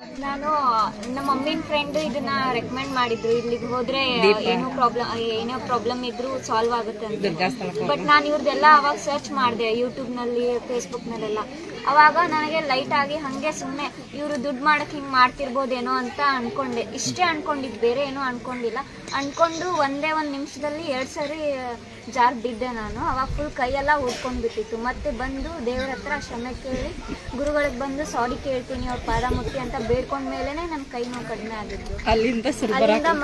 ನಾನು ನಮ್ಮ ಮಮ್ಮಿನ ಫ್ರೆಂಡ್ ಇದನ್ನ ರೆಕಮೆಂಡ್ ಮಾಡಿದ್ರು. ಇಲ್ಲಿಗೆ ಹೋದ್ರೆ ಏನೋ ಪ್ರಾಬ್ಲಮ್ ಏನೋ ಪ್ರಾಬ್ಲಮ್ ಇದ್ರು ಸಾಲ್ವ್ ಆಗುತ್ತೆ ಅಂತ. ಬಟ್ ನಾನು ಇವ್ರದೆಲ್ಲ ಅವಾಗ ಸರ್ಚ್ ಮಾಡಿದೆ ಯೂಟ್ಯೂಬ್ನಲ್ಲಿ ಫೇಸ್ಬುಕ್ನಲ್ಲೆಲ್ಲ ಅವಾಗ ನನಗೆ ಲೈಟ್ ಆಗಿ ಹಾಗೆ ಸುಮ್ಮನೆ ಇವರು ದುಡ್ಡು ಮಾಡಕ್ಕೆ ಹಿಂಗೆ ಮಾಡ್ತಿರ್ಬೋದೇನೋ ಅಂತ ಅನ್ಕೊಂಡೆ. ಇಷ್ಟೇ ಅಂದ್ಕೊಂಡಿದ್ದು ಬೇರೆ ಏನೂ ಅನ್ಕೊಂಡಿಲ್ಲ. ಅನ್ಕೊಂಡು ಒಂದೇ ಒಂದು ನಿಮಿಷದಲ್ಲಿ ಎರಡು ಸರಿ ಜಾರ್ ಬಿದ್ದೆ ನಾನು. ಅವಾಗ ಫುಲ್ ಕೈಯೆಲ್ಲ ಉಟ್ಕೊಂಡ್ಬಿಟ್ಟಿತ್ತು ಮತ್ತೆ ಬಂದು ದೇವ್ರ ಹತ್ರ ಕ್ಷಮೆ ಕೇಳಿ ಗುರುಗಳಿಗೆ ಬಂದು ಸಾರಿ ಕೇಳ್ತೀನಿ ಅವ್ರ ಪಾದ ಮುಟ್ಟಿ ಅಂತ ಬೇಡ್ಕೊಂಡ ಮೇಲೆ ನನ್ನ ಕೈ ನೋವು ಕಡಿಮೆ ಆಗಿದ್ದು ಅಲ್ಲಿಂದ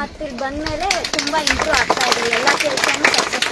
ಮತ್ತೆ ಬಂದ ಮೇಲೆ ತುಂಬಾ ಇಂಪ್ರೂವ್ ಆಗ್ತಾ ಇದೆ ಎಲ್ಲ ಕೆಲಸನೂ ಸಕ್ಸಸ್